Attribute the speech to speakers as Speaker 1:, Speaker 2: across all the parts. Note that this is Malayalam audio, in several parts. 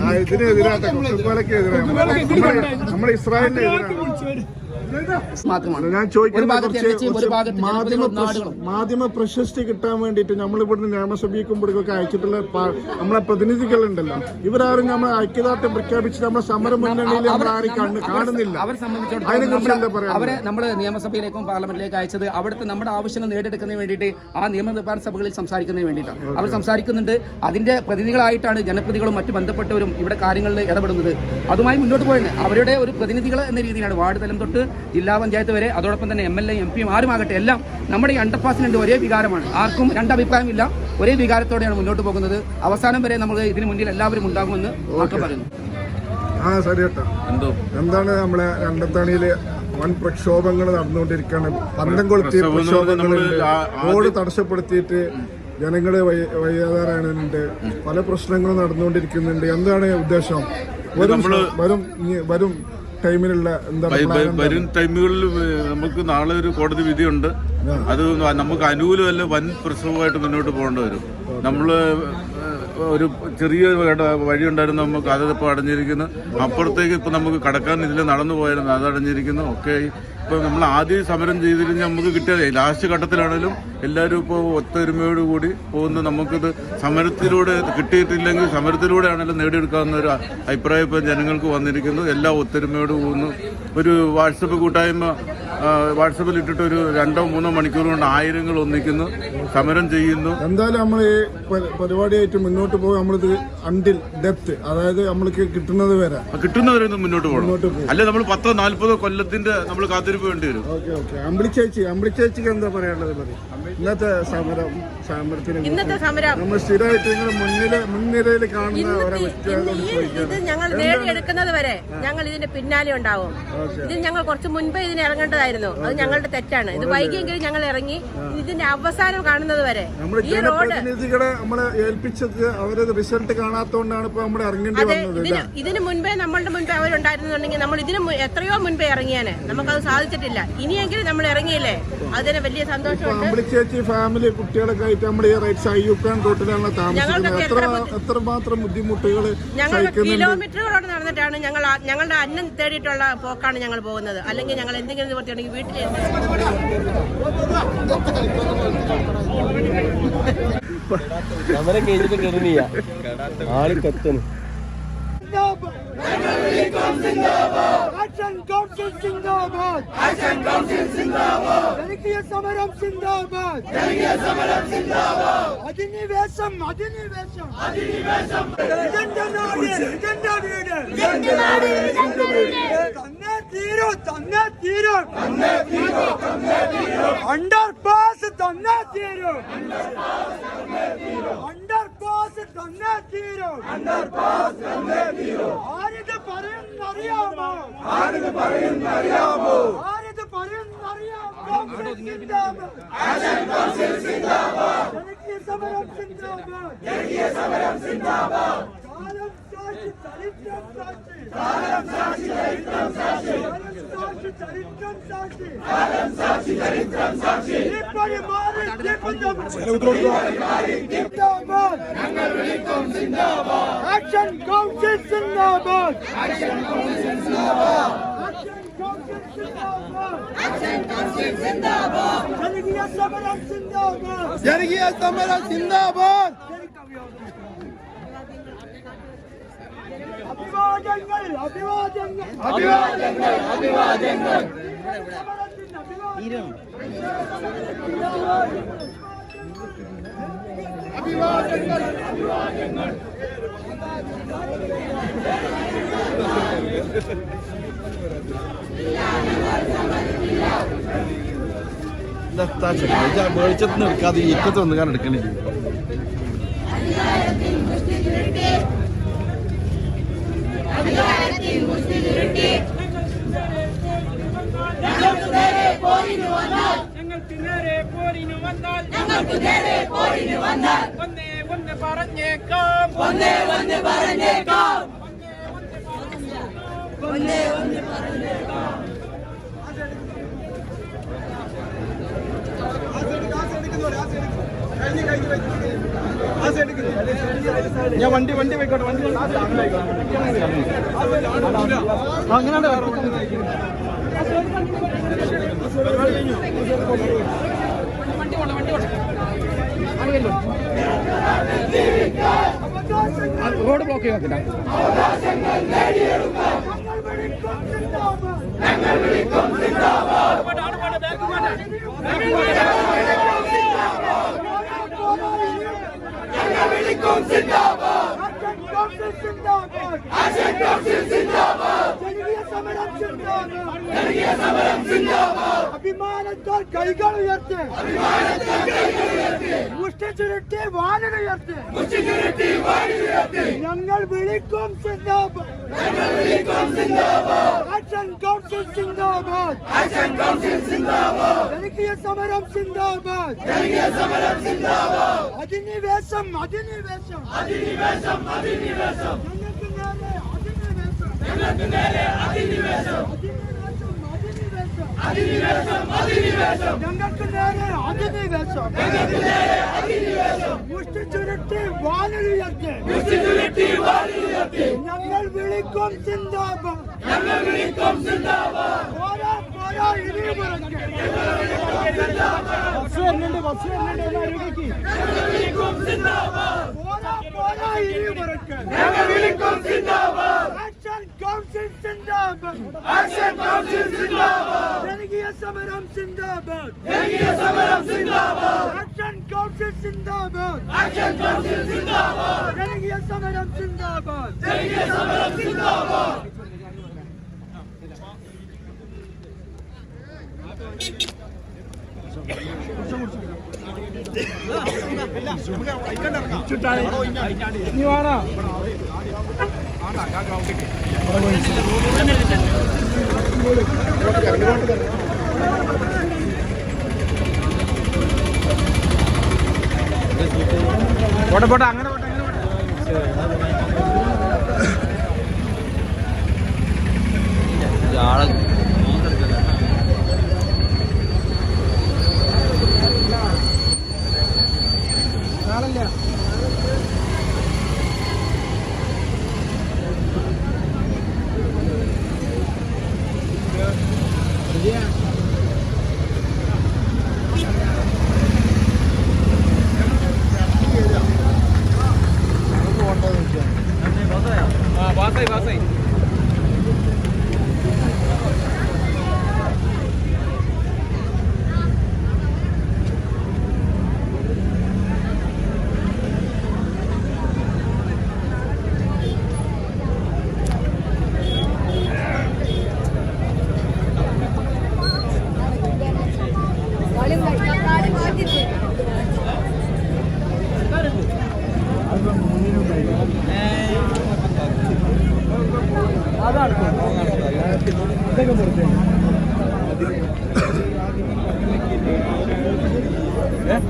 Speaker 1: ആ, ഇതിനെതിരായിട്ട് കുത്തുപാലയ്ക്ക് എതിരാണ് നമ്മുടെ നമ്മുടെ ഇസ്രായേലിന് എതിരാണ്
Speaker 2: മാത്രമാണ്
Speaker 1: ഞാൻ ചോദിക്കുന്നത് മാധ്യമ പ്രശസ്തി കിട്ടാൻ വേണ്ടിയിട്ട് നമ്മളിവിടുന്ന് നിയമസഭയ്ക്കുമ്പോഴൊക്കെ അയച്ചിട്ടുള്ള പ- നമ്മളെ പ്രതിനിധികളുണ്ടല്ലോ. ഇവരാരും നമ്മൾ ഐക്യദാർഢ്യം പ്രഖ്യാപിച്ച് നമ്മളെ സമര മുന്നണിയിൽ നമ്മൾ ആരും കാണുന്നില്ല.
Speaker 2: അവരെ സംബന്ധിച്ചിടത്തോളം അവരെ നമ്മൾ നിയമസഭയിലേക്കും പാർലമെന്റിലേക്കും അയച്ചത് അവിടുത്തെ നമ്മുടെ ആവശ്യങ്ങൾ നേടിയെടുക്കുന്നതിന് വേണ്ടിയിട്ട് ആ നിയമനിർമ്മാണ സഭകളിൽ സംസാരിക്കുന്നതിന് വേണ്ടിയിട്ടാണ്. അവർ സംസാരിക്കുന്നുണ്ട്. അതിന്റെ പ്രതിനിധികളായിട്ടാണ് ജനപ്രതികളും മറ്റു ബന്ധപ്പെട്ടവരും ഇവിടെ കാര്യങ്ങളിൽ ഇടപെടുന്നത്. അതുമായി മുന്നോട്ട് പോയത് അവരുടെ ഒരു പ്രതിനിധികൾ എന്ന രീതിയിലാണ് വാർഡ് തലം തൊട്ട് ജില്ലാ പഞ്ചായത്ത് വരെ അതോടൊപ്പം തന്നെ എം എൽ എ എം പിയും ആരുമാകട്ടെ എല്ലാം നമ്മുടെ ഈ അണ്ടർപാസിനുണ്ട് ഒരേ വികാരമാണ്. ആർക്കും രണ്ടഭിപ്രായമില്ല. ഒരേ വികാരത്തോടെയാണ് മുന്നോട്ട് പോകുന്നത്. അവസാനം വരെ നമ്മൾ ഇതിനു മുന്നിൽ എല്ലാവരും ഉണ്ടാകുമെന്ന് പറയുന്നു.
Speaker 1: ആ ശരി കേട്ടോ
Speaker 3: എന്തോ?
Speaker 1: എന്താണ് നമ്മളെ രണ്ടത്താണിയിൽ വൻ പ്രക്ഷോഭങ്ങൾ നടന്നുകൊണ്ടിരിക്കുകയാണ്? പന്തം
Speaker 3: എന്ന്
Speaker 1: പ്രക്ഷോഭങ്ങളുണ്ട്.
Speaker 3: ആ-
Speaker 1: റോഡ് തടസ്സപ്പെടുത്തിയിട്ട് ജനങ്ങളെ വഴിയാതാറാനുണ്ട്. പല പ്രശ്നങ്ങളും നടന്നുകൊണ്ടിരിക്കുന്നുണ്ട്. എന്താണ് ഉദ്ദേശം? വരും വരും വരും ടൈമിലുള്ള എന്താ
Speaker 3: വ-
Speaker 1: plan
Speaker 3: വ-
Speaker 1: എന്താണ്?
Speaker 3: വരും ടൈമുകളിൽ നമുക്ക് നാളെ ഒരു കോടതി വിധിയുണ്ട് അത് നമുക്ക് അനുകൂലമല്ല വൻ പ്രസവമായിട്ട് മുന്നോട്ട് പോകേണ്ടി വരും. നമ്മൾ ഒരു ചെറിയ വഴി ഉണ്ടായിരുന്നു നമുക്ക് അതിപ്പോ അടഞ്ഞിരിക്കുന്നു. അപ്പുറത്തേക്ക് ഇപ്പൊ നമുക്ക് കടക്കാൻ ഇതിൽ നടന്നു പോയാലും അത് അടഞ്ഞിരിക്കുന്നു. ഒക്കെ ഇപ്പൊ നമ്മൾ ആദ്യം സമരം ചെയ്തിരുന്ന നമുക്ക് കിട്ടിയത് ലാസ്റ്റ് ഘട്ടത്തിലാണെങ്കിലും എല്ലാവരും ഇപ്പോൾ ഒത്തൊരുമയോട് കൂടി പോകുന്നു നമുക്കിത് സമരത്തിലൂടെ കിട്ടിയിട്ടില്ലെങ്കിൽ സമരത്തിലൂടെ ആണെങ്കിലും നേടിയെടുക്കാവുന്ന ഒരു അഭിപ്രായം ഇപ്പം ജനങ്ങൾക്ക് വന്നിരിക്കുന്നു. എല്ലാ ഒത്തൊരുമയോട് പോകുന്നു. ഒരു വാട്സപ്പ് കൂട്ടായ്മ വാട്സപ്പിൽ ഇട്ടിട്ട് ഒരു രണ്ടോ മൂന്നോ മണിക്കൂർ കൊണ്ട് ആയിരങ്ങൾ ഒന്നിക്കുന്നു. സമരം ചെയ്യുന്നു.
Speaker 1: എന്തായാലും നമ്മൾ ഈ പരിപാടിയായിട്ട് മുന്നോട്ട് പോകും നമ്മളിത് അണ്ടിൽ ഡെപ്ത് അതായത് നമ്മൾക്ക് കിട്ടുന്നത് വരെ.
Speaker 3: കിട്ടുന്നവരെ മുന്നോട്ട് പോകണം. അല്ലെ നമ്മൾ പത്തോ നാല്പതോ കൊല്ലത്തിന്റെ നമ്മൾ കാത്തിരിപ്പ് വേണ്ടി വരും.
Speaker 1: Okay okay. അമ്പിളി ചേച്ചി അമ്പിളി ചേച്ചിക്ക് എന്താ പറയാനുള്ളത് പറയും ഇന്നത്തെ സമരം സമരത്തിന്
Speaker 4: ഇന്നത്തെ സമരം.
Speaker 1: നമ്മൾ സ്ഥിരമായിട്ട് നിങ്ങൾ മുന്നിൽ മുൻനിരയിൽ കാണുന്ന
Speaker 4: ഇത് ഞങ്ങൾ നേടിയെടുക്കുന്നത് വരെ ഞങ്ങൾ ഇതിന്റെ പിന്നാലെ ഉണ്ടാവും. ഇത് ഞങ്ങൾ കുറച്ച് മുൻപേ ഇതിന് ഇറങ്ങേണ്ടതായിരുന്നു. അത് ഞങ്ങളുടെ തെറ്റാണ്. ഇത് വൈകിയെങ്കിലും ഞങ്ങൾ ഇറങ്ങി ഇതിന്റെ അവസാനം കാണുന്നത് വരെ. ഈ റോഡ്
Speaker 1: നമ്മളെ ഏൽപ്പിച്ചത് അവരത് റിസൾട്ട് കാണാത്തതുകൊണ്ടാണ് ഇപ്പൊ നമ്മൾ ഇറങ്ങേണ്ടി വന്നത്
Speaker 4: ഇതിന് ഇതിന് മുൻപേ നമ്മളുടെ മുൻപേ അവരുണ്ടായിരുന്നുണ്ടെങ്കിൽ നമ്മൾ ഇതിന് എത്രയോ മുൻപേ ഇറങ്ങിയാണ്. നമുക്കത് സാധിച്ചിട്ടില്ല. ഇനിയെങ്കിലും നമ്മൾ ഇറങ്ങിയില്ലേ? അതിന് വലിയ സന്തോഷമുണ്ട്.
Speaker 1: ചേച്ചി ഫാമിലി കുട്ടികളൊക്കെ ആയിട്ട് നമ്മുടെ ഈ റൈറ്റ് അയ്യൂക്കാൻ റോട്ടിലാണ് താമസിക്കുന്നത്. എത്ര
Speaker 4: എത്ര
Speaker 1: മാത്രം ബുദ്ധിമുട്ടുകൾ
Speaker 4: ഞങ്ങൾ കിലോമീറ്ററുകളോട് നടന്നിട്ടാണ് ഞങ്ങൾ ഞങ്ങളുടെ അന്നം തേടിയിട്ടുള്ള പോക്കാണ് ഞങ്ങൾ പോകുന്നത്. അല്ലെങ്കിൽ ഞങ്ങൾ എന്തെങ്കിലും നിവർത്തിയുണ്ടെങ്കിൽ വീട്ടിൽ
Speaker 5: സമരം കഴിഞ്ഞിട്ട് കയറുന്നില്ല ആൾ കത്തണ്.
Speaker 6: Action Council Zindabad! Action Council Zindabad! ജനകീയ സമരം സിന്ദാബാദ്. ജനകീയ സമരം സിന്ദാബാദ്. അധിനിവേശം അധിനിവേശം. അധിനിവേശം ഇതെന്റെ നാട് ഇതെന്റെ വീട് ഇതെന്റെ നാട് ഇതെന്റെ വീട് തന്നെ തീരൂ തന്നെ തീരൂ തന്നെ തീരൂ തന്നെ തീരൂ. അണ്ടർ പാസ് തന്നെ തീരൂ. അണ്ടർ പാസ് തന്നെ തീരൂ. അണ്ടർ പാസ് തന്നെ തീരൂ. ആരിത് പറയുന്നറിയാമോ? ആരിത് പറയുന്നറിയാമോ? ആരിത് പറയുന്നറിയാമോ? ആശൻ കൗൺസിൽ സിന്ദാബാദ്. ജനകീയ സമരം സിന്ദാബാദ്. ജനകീയ സമരം സിന്ദാബാദ്. Action Council Zindabad! Action Council Zindabad! Yargıya Samara Zindabad! Yargıya Samara Zindabad! സിന്ദാബാദ് അഭിവാദ്യങ്ങൾ. അഭിവാദ്യങ്ങൾ അഭിവാദ്യങ്ങൾ അഭിവാദ്യങ്ങൾ അഭിവാദ്യങ്ങൾ
Speaker 5: വെളിച്ചത്ത് നിൽക്കാതെ ഇക്കത്ത് വന്ന് കാരണം എടുക്കണില്ല.
Speaker 7: ഞങ്ങൾക്ക് നേരെ പോരിനു വന്നാൽ ഞങ്ങൾക്ക് നേരെ പോരിനു വന്നാൽ ഒന്നേ ഒന്ന് വണ്ടി ഒന്നേ ഒന്ന് പറഞ്ഞേക്കാം
Speaker 5: ഞാൻ വണ്ടി വണ്ടി പോയിക്കോട്ടെ വണ്ടി അങ്ങനെ
Speaker 2: റോഡ് ബ്ലോക്ക് ചെയ്തില്ല
Speaker 6: അഭിമാനത്താൽ കൈകൾ ഉയർത്ത്. മുഷ്ടി ചുരുട്ടി വാനിലുയർത്ത് ഞങ്ങൾ വിളിക്കും സിന്ദാബാദ്. ജനകീയ സമരം സിന്ദാബാദ്. അധിനിവേശം അധിനിവേശം. ഞങ്ങൾക്ക് നേരെ അധിനിവേശം. ഞങ്ങൾക്ക് നേരെ അധിനിവേശം. മുഷ്ടി ചുരുട്ടി വാനിലുയർത്തി ഞങ്ങൾ വിളിക്കും സിന്ദാബാദ് പോരാ പോരാ ഇനി ബസ് വരുന്നുണ്ട് ബസ് വരുന്നുണ്ട് പോരാ പോരാ ഇനി വിളിക്കും ആക്ഷൻ കൗൺസിൽ സിന്ദാബാദ്. ആക്ഷൻ കൗൺസിൽ സിന്ദാബാദ്. ജനകീയ സമരം സിന്ദാബാദ്. ജനകീയ സമരം സിന്ദാബാദ്. ആക്ഷൻ കൗൺസിൽ സിന്ദാബാദ്. ആക്ഷൻ കൗൺസിൽ സിന്ദാബാദ്. ജനകീയ സമരം സിന്ദാബാദ്. ജനകീയ സമരം സിന്ദാബാദ്.
Speaker 5: പോട്ടെ പോട്ടെ അങ്ങനെ പോട്ടെ അങ്ങനെ പോട്ടെ.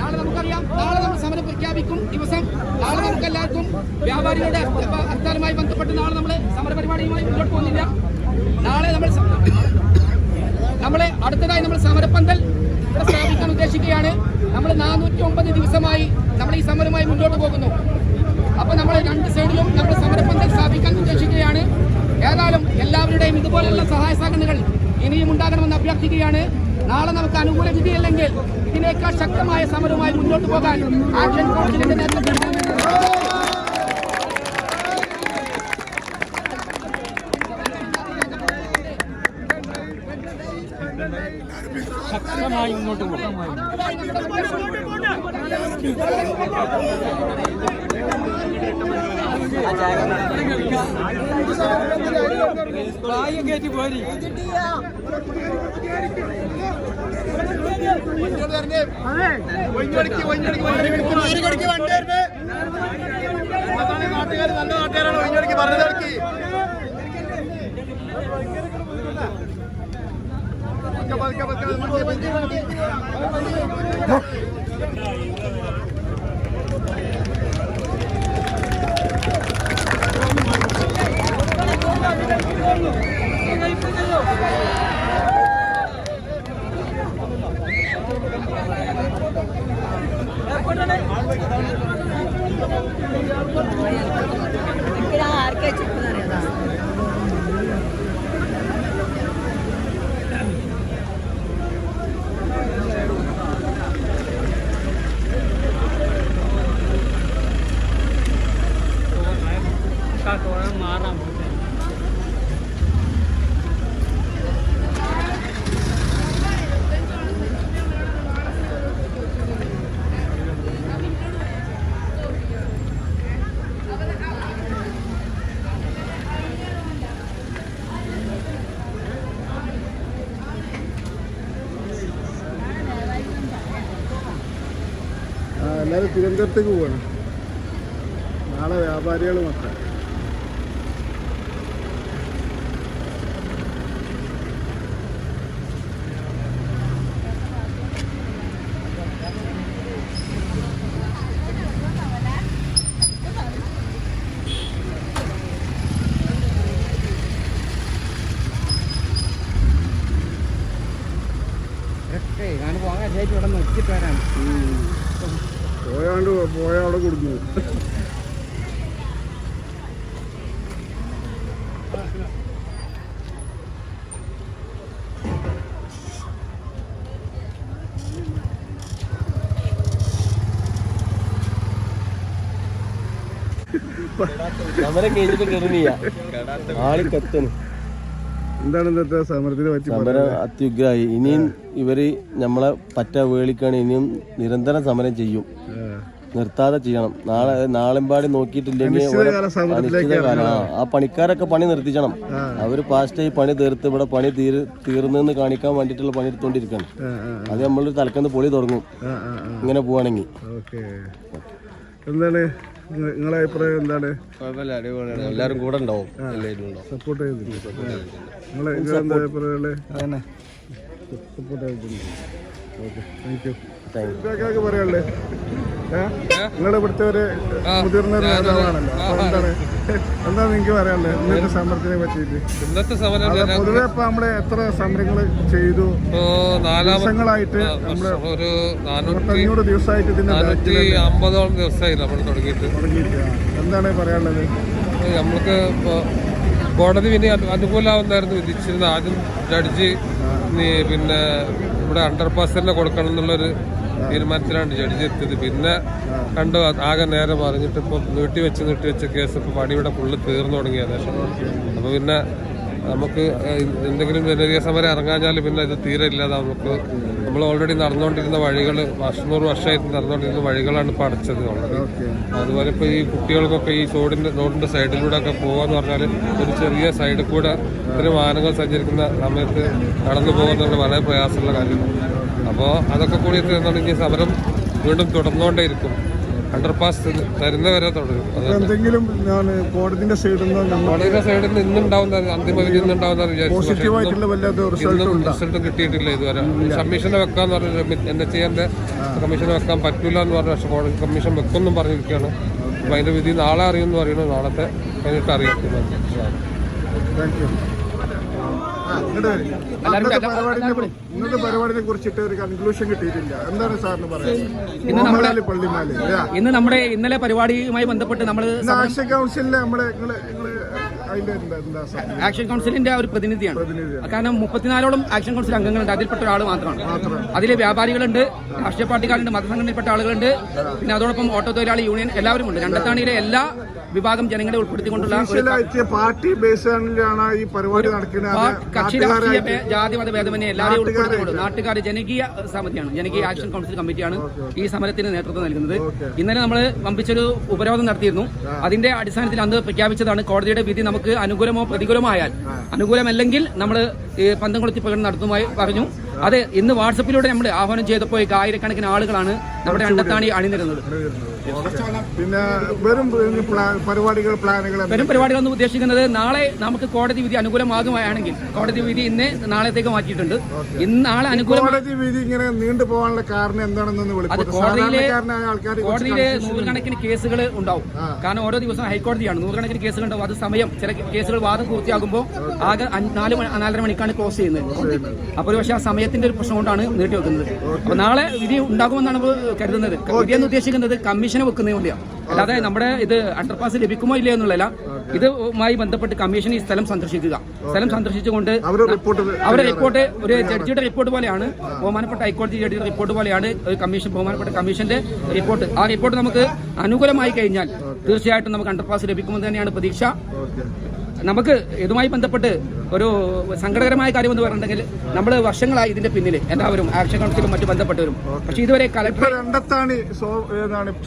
Speaker 2: നാളെ നമുക്കറിയാം. നാളെ നമ്മൾ സമരം പ്രഖ്യാപിക്കും. ദിവസം നാളെ നമുക്ക് എല്ലാവർക്കും വ്യാപാരികളുടെ ഹർത്താലുമായി ബന്ധപ്പെട്ട് നാളെ നമ്മൾ സമര പരിപാടിയുമായി മുന്നോട്ട് പോകുന്നില്ല. നാളെ നമ്മൾ നമ്മളെ അടുത്തതായി നമ്മൾ സമരപ്പന്തൽ സ്ഥാപിക്കാൻ ഉദ്ദേശിക്കുകയാണ്. നമ്മൾ നാനൂറ്റി ഒമ്പത് ദിവസമായി നമ്മൾ ഈ സമരമായി മുന്നോട്ട് പോകുന്നു. അപ്പൊ നമ്മൾ രണ്ട് സൈഡിലും നമ്മൾ സമരപ്പന്തൽ സ്ഥാപിക്കാൻ ഉദ്ദേശിക്കുകയാണ്. ഏതായാലും എല്ലാവരുടെയും ഇതുപോലെയുള്ള സഹായ സഹകരണങ്ങൾ ഇനിയും ഉണ്ടാകണമെന്ന് അഭ്യർത്ഥിക്കുകയാണ്. നാളെ നമുക്ക് അനുകൂല വിധിയല്ലെങ്കിൽ ഇതിനേക്കാൾ ശക്തമായ സമരവുമായി മുന്നോട്ട് പോകാൻ ആക്ഷൻ കൗൺസിലിന്റെ നേതൃത്വം ശക്തമായി മുന്നോട്ട് പോകും.
Speaker 5: നാട്ടുകാർ നല്ല നാട്ടുകാരാണ് ഒഴിഞ്ഞൊടുക്കി പറഞ്ഞിടക്കി
Speaker 1: പതുക്കെ പതുക്കെ പതുക്കെ തിരുവനന്തപുരത്തേക്ക് പോവാണ്. നാളെ വ്യാപാരികൾ മൊത്തം
Speaker 2: ഞാൻ പോകാൻ ഇവിടെ നോക്കിയിട്ട് വരാൻ
Speaker 1: പോയാണ്ട് പോയ അവിടെ കൊടുക്കുന്നു
Speaker 8: സമരം കഴിഞ്ഞിട്ട് കയറുന്നില്ല ആൾ കത്തണ്
Speaker 1: എന്താണ് ഇന്നത്തെ സമരത്തിനെ പറ്റി
Speaker 8: സമരം അത്യുഗ്രായി ഇനിയും ഇവർ നമ്മളെ പറ്റ വേളിക്കാണ്. ഇനിയും നിരന്തരം സമരം ചെയ്യും. നിർത്താതെ ചെയ്യണം. നാളെ നാളെമ്പാടി നോക്കിയിട്ടില്ലെങ്കിൽ ആ പണിക്കാരൊക്കെ പണി നിർത്തിച്ചണം. അവർ ഈ പണി തീർത്ത് ഇവിടെ പണി തീര് തീർന്നെന്ന് കാണിക്കാൻ വേണ്ടിയിട്ടുള്ള പണി എടുത്തോണ്ടിരിക്കണം. അത് നമ്മൾ തലക്കന്ന് പൊളി തുടങ്ങും. ഇങ്ങനെ പോവാണെങ്കിൽ
Speaker 1: ഓക്കെ. എന്താണ്? നിങ്ങ- നിങ്ങളെ അഭിപ്രായം എന്താണ്?
Speaker 8: എല്ലാവരും കൂടെ ഉണ്ടാവും.
Speaker 1: സപ്പോർട്ട് ചെയ്തിട്ടുണ്ട്. നിങ്ങളെ അഭിപ്രായം സപ്പോർട്ട് ഓക്കെ താങ്ക് യു പറയാനുള്ളത്. നിങ്ങളുടെ ഇവിടുത്തെ ഒരു മുതിർന്ന ഒരു നേതാവാണല്ലോ എന്താണ് എന്താണ്? എന്താ നിങ്ങൾക്ക് പറയാനുള്ളത്? ഇന്നത്തെ സമരത്തിനെ പറ്റിയിട്ട്.
Speaker 9: ഇന്നത്തെ സമരം
Speaker 1: അതെ, പൊതുവെ ഇപ്പൊ നമ്മൾ എത്ര സമരങ്ങൾ ചെയ്തു? ദിവസങ്ങളായിട്ട് നമ്മൾ
Speaker 9: ഒരു നാനൂറ്റി
Speaker 1: അഞ്ഞൂറ് ദിവസമായിട്ട് ഇതിന്റെ
Speaker 9: നാനൂറ്റി അമ്പതോളം ദിവസമായി നമ്മൾ തുടങ്ങിയിട്ട്.
Speaker 1: തുടങ്ങിയിട്ട്. എന്താണ് പറയാനുള്ളത്?
Speaker 9: നമ്മൾക്ക് കോടതി പിന്നെ അനുകൂലാവുന്നായിരുന്നു വിധിച്ചിരുന്ന വിധിച്ചിരുന്നത്. ആദ്യം ജഡ്ജി പിന്നെ ഇവിടെ അണ്ടർപാസ് തന്നെ കൊടുക്കണം എന്നുള്ളൊരു തീരുമാനത്തിലാണ് ജഡ്ജി എത്തിയത്. പിന്നെ കണ്ടു ആകെ നേരെ പറഞ്ഞിട്ട് ഇപ്പം നീട്ടി വെച്ച് നീട്ടി വെച്ച കേസ് ഇപ്പം പണിയുടെ ഫുള്ള് തീർന്നു തുടങ്ങിയ ശേഷം അപ്പോൾ പിന്നെ നമുക്ക് എന്തെങ്കിലും ജനകീയ സമരം ഇറങ്ങാഞ്ഞാൽ പിന്നെ ഇത് തീരെ ഇല്ലാതെ നമുക്ക് നമ്മൾ ഓൾറെഡി നടന്നുകൊണ്ടിരുന്ന വഴികൾ നൂറ് വർഷമായിട്ട് നടന്നുകൊണ്ടിരുന്ന വഴികളാണ് ഇപ്പോൾ അടച്ചത് അതുപോലെ ഇപ്പോൾ ഈ കുട്ടികൾക്കൊക്കെ ഈ റോഡിന്റെ റോഡിന്റെ സൈഡിലൂടെ ഒക്കെ പോകാന്ന് പറഞ്ഞാൽ ഒരു ചെറിയ സൈഡിൽ കൂടെ ഇത്തരം വാഹനങ്ങൾ സഞ്ചരിക്കുന്ന സമയത്ത് നടന്നു പോകുന്നത് വളരെ പ്രയാസമുള്ള കാര്യമാണ്. അപ്പോൾ അതൊക്കെ കൂടി തീർന്നുണ്ടെങ്കിൽ സമരം വീണ്ടും തുടർന്നുകൊണ്ടേയിരിക്കും. അണ്ടർപാസ് തരുന്നവരെ തുടരും. അത്
Speaker 1: എന്തെങ്കിലും ഞാൻ കോടതിന്റെ സൈഡിൽ നിന്ന് നമ്മൾ
Speaker 9: കോടതിയുടെ സൈഡിൽ നിന്ന് ഇന്നുണ്ടാവുന്ന അന്തിമ വിധി ഇന്നുണ്ടാവുന്ന വിചാരിച്ചു. പക്ഷേ
Speaker 1: പോസിറ്റീവായിട്ടുള്ള വല്ലാത്ത റിസൾട്ട്
Speaker 9: ഇന്നും റിസൾട്ട് കിട്ടിയിട്ടില്ല ഇതുവരെ. കമ്മീഷനെ വെക്കാന്ന് പറഞ്ഞു എൻ എച്ച് എന്റെ കമ്മീഷനെ വെക്കാൻ പറ്റൂല എന്ന് പറഞ്ഞു പക്ഷെ കോടതി കമ്മീഷൻ വെക്കുമെന്നും പറഞ്ഞിരിക്കുകയാണ്. അപ്പൊ അതിന്റെ വിധി നാളെ അറിയുമെന്ന് പറയുന്നു. നാളത്തെ കഴിഞ്ഞിട്ട് അറിയിക്കുന്നത്
Speaker 1: താങ്ക് യു ഇന്നത്തെ പരിപാടിനെ കുറിച്ചിട്ട് ഒരു കൺക്ലൂഷൻ കിട്ടിയിട്ടില്ല. എന്താണ് സാറിന് പറയുന്നത് പള്ളിമാൽ?
Speaker 2: ഇന്ന് നമ്മുടെ ഇന്നലെ പരിപാടിയുമായി ബന്ധപ്പെട്ട് നമ്മൾ
Speaker 1: കൗൺസിലിലെ നമ്മൾ
Speaker 2: ആക്ഷൻ കൗൺസിലിന്റെ ഒരു പ്രതിനിധിയാണ്. കാരണം മുപ്പത്തിനാലോളം ആക്ഷൻ കൗൺസിൽ അംഗങ്ങളുണ്ട്. അതിൽപ്പെട്ട ഒരാൾ മാത്രമാണ്. അതിൽ വ്യാപാരികളുണ്ട് രാഷ്ട്രീയ പാർട്ടിക്കാരുണ്ട് മതസംഘടനയിൽപ്പെട്ട ആളുകളുണ്ട്. പിന്നെ അതോടൊപ്പം ഓട്ടോ തൊഴിലാളി യൂണിയൻ എല്ലാവരും ഉണ്ട് രണ്ടത്താണിയിലെ എല്ലാ വിഭാഗം ജനങ്ങളെ ഉൾപ്പെടുത്തിക്കൊണ്ടുള്ള
Speaker 1: പാർട്ടി ബേസിലാണ് ഈ പരിപാടി നടക്കുന്നത്.
Speaker 2: കക്ഷി രാഷ്ട്രീയ ജാതിമത ഭേദമന്യേ എല്ലാവരെയും ഉൾപ്പെടുത്തിക്കൊണ്ട് നാട്ടുകാർ ജനകീയ സമിതിയാണ്. ജനകീയ ആക്ഷൻ കൗൺസിൽ കമ്മിറ്റിയാണ് ഈ സമരത്തിന് നേതൃത്വം നൽകുന്നത്. ഇന്നലെ നമ്മൾ വമ്പിച്ചൊരു ഉപരോധം നടത്തിയിരുന്നു. അതിന്റെ അടിസ്ഥാനത്തിൽ അന്ന് പ്രഖ്യാപിച്ചതാണ് കോടതിയുടെ വിധി നമുക്ക് അനുകൂലമോ പ്രതികൂലമോ ആയാൽ അനുകൂലമല്ലെങ്കിൽ നമ്മൾ പന്തംകുളത്തി പ്രകടനം നടത്തുമായി പറഞ്ഞു. അതെ ഇന്ന് വാട്സപ്പിലൂടെ നമ്മൾ ആഹ്വാനം ചെയ്തപ്പോൾ ആയിരക്കണക്കിന് ആളുകളാണ് നമ്മുടെ അണ്ടത്താണി അണിനിരുന്നത്.
Speaker 1: പിന്നെ വെറും പരിപാടികൾ പ്ലാനുകൾ എന്തൊക്കെ?
Speaker 2: പരിപാടികൾ എന്ന് ഉദ്ദേശിക്കുന്നത് നാളെ നമുക്ക് കോടതി വിധി അനുകൂലമാകുകയാണെങ്കിൽ കോടതി വിധി ഇന്ന് നാളത്തേക്ക് മാറ്റിയിട്ടുണ്ട്. ഇന്ന് നാളെ അനുകൂലം
Speaker 1: കോടതി വിധി ഇങ്ങനെ നീണ്ടു പോകാനുള്ള കാരണം
Speaker 2: അത്
Speaker 1: വെളിപ്പെടുത്തും
Speaker 2: കോടതിയിലെ കോടതിയിലെ നൂറുകണക്കിന് കേസുകൾ ഉണ്ടാവും. കാരണം ഓരോ ദിവസം ഹൈക്കോടതിയാണ്. നൂറുകണക്കിന് കേസുകൾ ഉണ്ടാവും. അത് സമയം ചില കേസുകൾ വാദം പൂർത്തിയാകുമ്പോൾ ആകെ നാല് നാലര മണിക്കാണ് ക്ലോസ് ചെയ്യുന്നത്. അപ്പോൾ പക്ഷേ ആ സമയത്തിന്റെ ഒരു പ്രശ്നം കൊണ്ടാണ് നീട്ടി വെക്കുന്നത് അപ്പൊ നാളെ വിധി ഉണ്ടാകുമെന്നാണ് കരുതുന്നത്. വിധി എന്ന് ഉദ്ദേശിക്കുന്നത് കമ്മീഷനെ വെക്കുന്നതിന് വേണ്ടിയാണ് അല്ലാതെ നമ്മുടെ ഇത് അണ്ടർപാസ് ലഭിക്കുമോ ഇല്ലയോ എന്നുള്ളതല്ല ഇതുമായി ബന്ധപ്പെട്ട് കമ്മീഷൻ ഈ സ്ഥലം സന്ദർശിക്കുക. സ്ഥലം സന്ദർശിച്ചുകൊണ്ട് അവരുടെ റിപ്പോർട്ട് ഒരു ജഡ്ജിയുടെ റിപ്പോർട്ട് പോലെയാണ് ബഹുമാനപ്പെട്ട ഹൈക്കോടതി ജഡ്ജിയുടെ റിപ്പോർട്ട് പോലെയാണ് കമ്മീഷൻ ബഹുമാനപ്പെട്ട കമ്മീഷന്റെ റിപ്പോർട്ട് ആ റിപ്പോർട്ട് നമുക്ക് അനുകൂലമായി കഴിഞ്ഞാൽ തീർച്ചയായിട്ടും നമുക്ക് അണ്ടർപാസ് ലഭിക്കുമെന്ന് തന്നെയാണ് പ്രതീക്ഷ. നമുക്ക് ഇതുമായി ബന്ധപ്പെട്ട് ഒരു സങ്കടകരമായ കാര്യം എന്ന് പറഞ്ഞിട്ടുണ്ടെങ്കിൽ നമ്മൾ വർഷങ്ങളായി ഇതിന്റെ പിന്നിൽ എല്ലാവരും ആക്ഷൻ കൗൺസിലും മറ്റു ബന്ധപ്പെട്ടവരും. പക്ഷേ ഇതുവരെ കലക്ടർ
Speaker 1: രണ്ടത്താണ്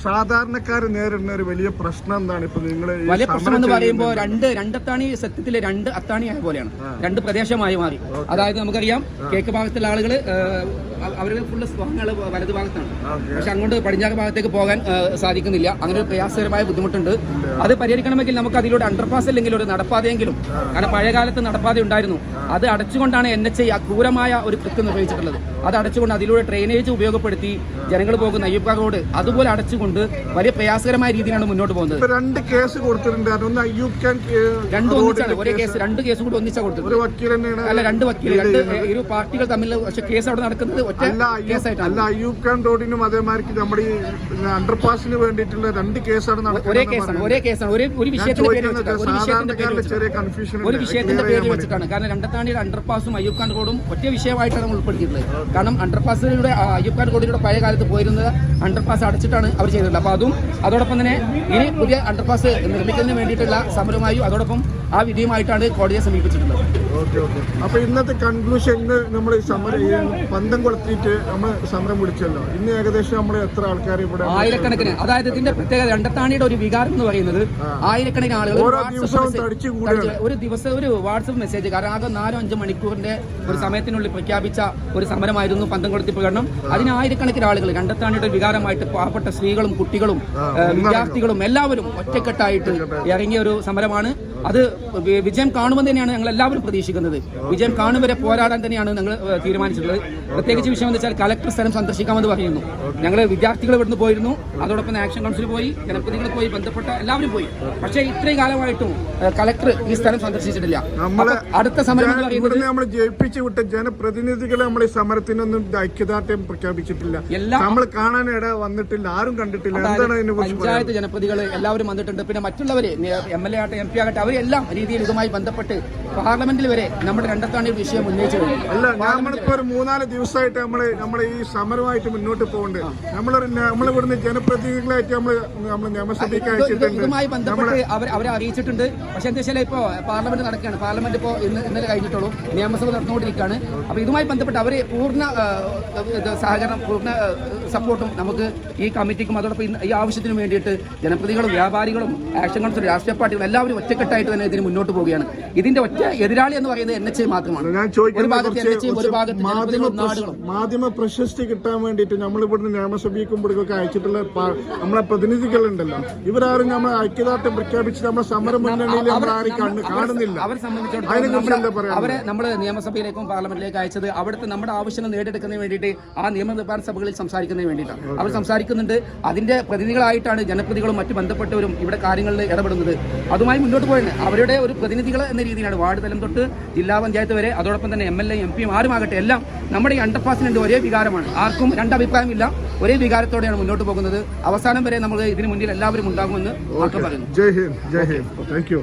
Speaker 1: സാധാരണക്കാർ നേരിടുന്ന ഒരു വലിയ പ്രശ്നം എന്താണ് ഇപ്പൊ നിങ്ങൾ
Speaker 2: വലിയ പ്രശ്നം എന്ന് പറയുമ്പോൾ രണ്ട് രണ്ടത്താണി സത്യത്തിലെ രണ്ട് അത്താണി ആയ പോലെയാണ് രണ്ട് പ്രദേശമായി മാറി. അതായത് നമുക്കറിയാം കേക്ക് ഭാഗത്തുള്ള ആളുകൾ അവരുടെ ഫുള്ള് സ്വാങ്ങൾ വലത് ഭാഗത്താണ്. പക്ഷെ അങ്ങോട്ട് പടിഞ്ഞാറ് ഭാഗത്തേക്ക് പോകാൻ സാധിക്കുന്നില്ല. അങ്ങനെ ഒരു പ്രയാസകരമായ ബുദ്ധിമുട്ടുണ്ട്. അത് പരിഹരിക്കണമെങ്കിൽ നമുക്ക് അതിലൂടെ അണ്ടർപാസ് അല്ലെങ്കിൽ ഒരു നടപ്പാതയെങ്കിലും കാരണം പഴയ കാലത്ത് നടപ്പാത ഉണ്ടായിരുന്നു. അത് അടച്ചുകൊണ്ടാണ് എൻ എച്ച് ഐ ആ ക്രൂരമായ ഒരു കൃത്യം നിർവഹിച്ചിട്ടുള്ളത്. അത് അടച്ചുകൊണ്ട് അതിലൂടെ ഡ്രെയിനേജ് ഉപയോഗപ്പെടുത്തി ജനങ്ങൾ പോകുന്ന അയ്യപ്പ റോഡ് അതുപോലെ അടച്ചുകൊണ്ട് വലിയ പ്രയാസകരമായ രീതിയിലാണ് മുന്നോട്ട് പോകുന്നത്.
Speaker 1: രണ്ട് കേസ്
Speaker 2: രണ്ടും ഒന്നിച്ചാണ്. ഒരേ
Speaker 1: കേസ്.
Speaker 2: രണ്ട് കേസ് കൂടി ഒന്നിച്ചാ കൊടുത്തത്. അല്ല രണ്ട് വക്കീൽ രണ്ട് ഇരു പാർട്ടികൾ തമ്മിൽ പക്ഷെ കേസ് അവിടെ നടക്കുന്നത് ഒറ്റ കേസായിട്ടാണ്.
Speaker 1: അല്ല അയ്യൂബ് ഖാൻ റോഡിനും അതേമാതിരി നമ്മുടെ ഈ അണ്ടർപാസിന് വേണ്ടിയിട്ടുള്ള രണ്ട് കേസാണ്
Speaker 2: ഒരേ കേസാണ്. ഒരേ കേസാണ്. ഒരേ ഒരു വിഷയത്തിന്റെ പേര് ഒരു വിഷയത്തിന്റെ പേര്
Speaker 1: ചെറിയ കൺഫ്യൂഷൻ
Speaker 2: ഒരു വിഷയത്തിന്റെ പേര് വെച്ചിട്ടാണ്. കാരണം രണ്ടത്താണിയുടെ അണ്ടർപാസും അയ്യൂബ് ഖാൻ റോഡും ഒറ്റ വിഷയമായിട്ടാണ് നമ്മൾ ഉൾപ്പെടുത്തിയിട്ടുള്ളത്. കാരണം അണ്ടർപാസിലൂടെ അയ്യൂബ് ഖാൻ റോഡിലൂടെ പഴയ കാലത്ത് പോയിരുന്നത് അണ്ടർപാസ് അടച്ചിട്ടാണ് അവർ ചെയ്തിട്ടുള്ളത്. അപ്പോൾ അതും അതോടൊപ്പം തന്നെ ഇനി പുതിയ അണ്ടർപാസ് നിർമ്മിക്കുന്നതിന് വേണ്ടിയിട്ടുള്ള സമരമായും അതോടൊപ്പം ആ വിധിയുമായിട്ടാണ് കോടതിയെ സമീപിച്ചിട്ടുള്ളത്.
Speaker 1: ഓക്കെ ഓക്കെ അപ്പൊ ഇന്നത്തെ കൺക്ലൂഷൻ ഇന്ന് നമ്മൾ സമരം പന്തം കൊളുത്തിയിട്ട് നമ്മൾ സമരം വിളിച്ചല്ലോ. ഇന്ന് ഏകദേശം നമ്മൾ എത്ര ആൾക്കാർ ഇവിടെ
Speaker 2: ആയിരക്കണക്കിന്. അതായത് ഇതിന്റെ പ്രത്യേകത രണ്ടത്താണിയുടെ ഒരു വികാരം എന്ന് പറയുന്നത് ആയിരക്കണക്കിന് ആളുകൾ
Speaker 1: ഓരോ ദിവസവും തടിച്ചു കൂടുകയാണ്.
Speaker 2: തടിച്ച് ഒരു ദിവസം ഒരു വാട്സപ്പ് മെസ്സേജ് കാരണം ആകെ നാലോ അഞ്ചോ മണിക്കൂറിന്റെ ഒരു സമയത്തിനുള്ളിൽ പ്രഖ്യാപിച്ച ഒരു സമരമായിരുന്നു പന്തംകൊളുത്തി പ്രകടനം. അതിന് ആയിരക്കണക്കിന് ആളുകൾ രണ്ടത്താണിയുടെ ഒരു വികാരമായിട്ട് പാവപ്പെട്ട സ്ത്രീകളും കുട്ടികളും വിദ്യാർത്ഥികളും എല്ലാവരും ഒറ്റക്കെട്ടായിട്ട് ഇറങ്ങിയ ഒരു സമരമാണ്. അത് വിജയം കാണുമെന്ന് തന്നെയാണ് ഞങ്ങൾ എല്ലാവരും പ്രതീക്ഷിക്കുന്നത്. വിജയം കാണുവരെ പോരാടാൻ തന്നെയാണ് ഞങ്ങൾ തീരുമാനിച്ചിട്ടുള്ളത്. പ്രത്യേകിച്ച് വിഷയം എന്ന് വെച്ചാൽ കലക്ടർ സ്ഥലം സന്ദർശിക്കാമെന്ന് പറയുന്നു. ഞങ്ങൾ വിദ്യാർത്ഥികൾ ഇവിടുന്ന് പോയിരുന്നു. അതോടൊപ്പം ആക്ഷൻ കൗൺസിൽ പോയി ജനപ്രതിനിധികൾ പോയി ബന്ധപ്പെട്ട എല്ലാവരും പോയി. പക്ഷേ ഇത്രയും കാലമായിട്ടും കളക്ടർ ഈ സ്ഥലം സന്ദർശിച്ചിട്ടില്ല. നമ്മൾ അടുത്ത സമരം
Speaker 1: ഇവിടുന്ന് നമ്മൾ ജയിപ്പിച്ചു വിട്ട ജനപ്രതിനിധികളെ നമ്മൾ ഈ സമരത്തിനൊന്നും ഐക്യദാർഢ്യം പ്രഖ്യാപിച്ചിട്ടില്ല. നമ്മൾ കാണാൻ ഇട വന്നിട്ടില്ല. ആരും കണ്ടിട്ടില്ല. എന്താണ് അതിനെ
Speaker 2: പഞ്ചായത്ത് ജനപ്രതികൾ എല്ലാവരും വന്നിട്ടുണ്ട്. പിന്നെ മറ്റുള്ളവര് എം എൽ എ ആകട്ടെ എം പി ആകട്ടെ അവരെല്ലാം രീതിയിൽ ഇതുമായി ബന്ധപ്പെട്ട് പാർലമെന്റിൽ വരെ നമ്മുടെ രണ്ടത്താണി ഈ വിഷയം ഉന്നയിച്ചു
Speaker 1: അല്ല നമ്മളിപ്പോ ഒരു മൂന്നാൽ ദിവസമായിട്ട് നമ്മൾ നമ്മൾ ഈ സമരമായിട്ട് മുന്നോട്ട് പോകുന്നുണ്ട് നമ്മളൊരു നമ്മൾ ഇവിടുന്ന് ജനപ്രതിനിധികളായിട്ട് നമ്മൾ നമ്മൾ നിയമസഭയ്ക്ക് അയച്ചിട്ടുണ്ട്.
Speaker 2: ഇതുമായി ബന്ധപ്പെട്ട് അവർ അവരെ അറിയിച്ചിട്ടുണ്ട്. പക്ഷെ എന്താ വെച്ചാൽ ഇപ്പോ പാർലമെന്റ് നടക്കുകയാണ്. പാർലമെന്റ് ഇപ്പോൾ ഇന്ന് ഇന്നലെ കഴിഞ്ഞിട്ടുള്ളൂ. നിയമസഭ നടന്നുകൊണ്ടിരിക്കുകയാണ്. അപ്പോൾ ഇതുമായി ബന്ധപ്പെട്ട് അവർ പൂർണ സഹകരണം പൂർണ സപ്പോർട്ടും നമുക്ക് ഈ കമ്മിറ്റിക്കും അതോടൊപ്പം ഈ ആവശ്യത്തിനും വേണ്ടിയിട്ട് ജനപ്രതികളും വ്യാപാരികളും ആക്ഷൻ കൗൺസിൽ രാഷ്ട്രീയ പാർട്ടികളും എല്ലാവരും ഒറ്റക്കെട്ടായിട്ട് തന്നെ ഇതിന് മുന്നോട്ട് പോവുകയാണ്. ഇതിന്റെ ഒറ്റ എതിരാളി എന്ന് പറയുന്നത് എൻ എച്ച് മാത്രമാണ്.
Speaker 1: ഞാൻ
Speaker 2: ഒരു
Speaker 1: ചോദിക്കുന്നത്
Speaker 2: ഭാഗത്ത് എൻ എച്ച് ഒരു ഭാഗത്ത്
Speaker 1: മാധ്യമ പ്രശസ്തി കിട്ടാൻ വേണ്ടിയിട്ട് നമ്മൾ ഇവിടുന്ന് നിയമസഭയ്ക്കും ഇവിടേക്കൊക്കെ അയച്ചിട്ടുള്ള നമ്മളെ പ്രതിനിധികളുണ്ടല്ലോ. ഇവരാരും നമ്മളെ ഐക്യദാർഢ്യം പ്രഖ്യാപിച്ച് നമ്മളെ സമരം മുന്നണിയിൽ കാണുന്നില്ല.
Speaker 2: അവരെ സംബന്ധിച്ചിടത്തോളം അവരെ നമ്മൾ നിയമസഭയിലേക്കും പാർലമെന്റിലേക്കും അയച്ചത് അവിടുത്തെ നമ്മുടെ ആവശ്യങ്ങൾ നേടിയെടുക്കുന്നതിന് വേണ്ടിയിട്ട് ആ നിയമനിർമ്മാണ സഭകളിൽ സംസാരിക്കുന്നതിന് വേണ്ടിയിട്ടാണ്. അവർ സംസാരിക്കുന്നുണ്ട്. അതിന്റെ പ്രതിനിധികളായിട്ടാണ് ജനപ്രതികളും മറ്റു ബന്ധപ്പെട്ടവരും ഇവിടെ കാര്യങ്ങളിൽ ഇടപെടുന്നത്. അതുമായി മുന്നോട്ട് പോയത് അവരുടെ ഒരു പ്രതിനിധികൾ എന്ന രീതിയിലാണ്. വാർഡ് തലം തൊട്ട് ജില്ലാ പഞ്ചായത്ത് വരെ അതോടൊപ്പം തന്നെ എം എൽ എ എം പിയും ആരുമാകട്ടെ എല്ലാം നമ്മുടെ ഈ അണ്ടർപാസിനുണ്ട് ഒരേ വികാരമാണ്. ആർക്കും രണ്ടഭിപ്രായമില്ല ഒരേ വികാരത്തോടെയാണ് മുന്നോട്ട് പോകുന്നത്. അവസാനം വരെ നമ്മൾ ഇതിനു മുന്നിൽ എല്ലാവരും ഉണ്ടാകുമെന്ന് മാത്രം പറയുന്നു.
Speaker 1: ജയ് ഹിന്ദ് ജയ് ഹിന്ദ്. Thank you